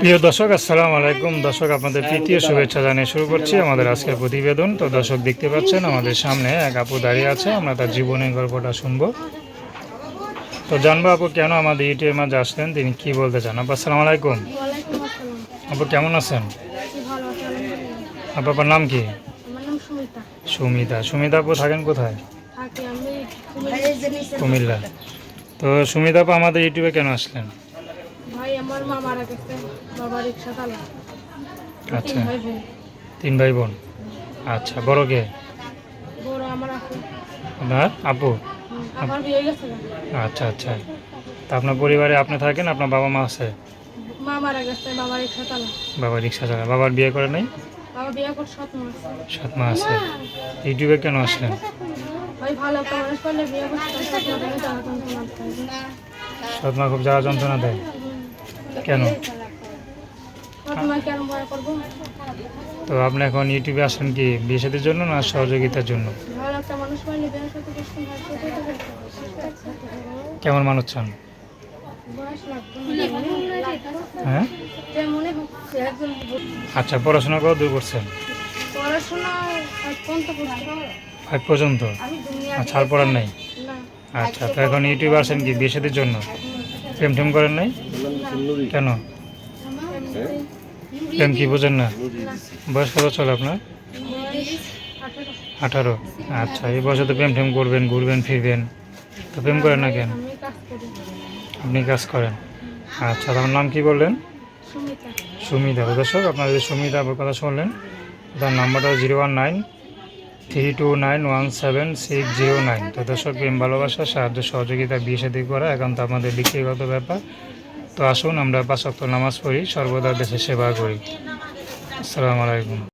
প্রিয় দর্শক আসসালামু আলাইকুম। দর্শক আপনাদের তৃতীয় শুভেচ্ছা জানিয়ে শুরু করছি আমাদের আজকের প্রতিবেদন। তো দর্শক দেখতে পাচ্ছেন আমাদের সামনে এক আপু দাঁড়িয়ে আছে আমরা তার জীবনের গল্পটা শুনব। তো জানব আপু কেন আমাদের ইউটিউবের মাঝে আসলেন তিনি কি বলতে চান? আপু আসসালামু আলাইকুম। আপু কেমন আছেন? আপু আপনার নাম কি? সুমিতা। সুমিতা। সুমিতা আপু থাকেন কোথায়? কুমিল্লা। কুমিল্লা তো সুমিতা আপু আমাদের ইউটিউবে কেন আসলেন? ভাই আমার মা মারা গেছে। বাবা রিক্সা চালা আচ্ছা। তিন ভাই বোন। আচ্ছা বড় কে? বড় আমার আপু। আপনার আপু? আমার বিয়ে গেছে। আচ্ছা আচ্ছা। তা আপনার পরিবারে আপনি থাকেন? আপনার বাবা মা আছে? মা মারা গেছে বাবা রিক্সা চালা বাবা রিক্সা চালায়। বাবার বিয়ে করে নাই? বাবা বিয়ে করে সাত মাস। সাত মা আছে। ইউটিউবে কেন আসলেন? ভাই ভালো একটা মানুষ করলে বিয়ে করতে সাত মাস খুব জ্বালা যন্ত্রণা দেয়। কেন? তো আপনি এখন ইউটিউবে আসেন কি বিয়ে জন্য না সহযোগিতার জন্য। কেমন মানুষ চান। হ্যাঁ? আচ্ছা পড়াশোনা কত দূর করছেন? ফাইভ পর্যন্ত? আচ্ছা পড়ার নাই? আচ্ছা তো এখন ইউটিউবে আসেন কি বিয়ে জন্য? প্রেম টেম করেন নাই? কেন? প্রেম কি বোঝেন না? বয়স কত চলে আপনার? আঠারো। আচ্ছা এই বয়সে তো প্রেম টেম করবেন, ঘুরবেন, ফিরবেন। তো প্রেম করেন না কেন? আপনি কাজ করেন। আচ্ছা আপনার নাম কি বললেন? সুমিতা। দর্শক আপনারা যে সুমিতা কথা শুনলেন। তার নাম্বারটা zero one nine three two nine one seven six zero nine. তো দর্শক, প্রেম, ভালোবাসা, সাহায্য, সহযোগিতা, বিয়ে সাথে করা, একান্ত আমাদের ব্যক্তিগত ব্যাপার। তো আসুন, আমরা পাঁচ নামাজ পড়ি, সর্বদা দেশের সেবা করি। আসসালামু আলাইকুম।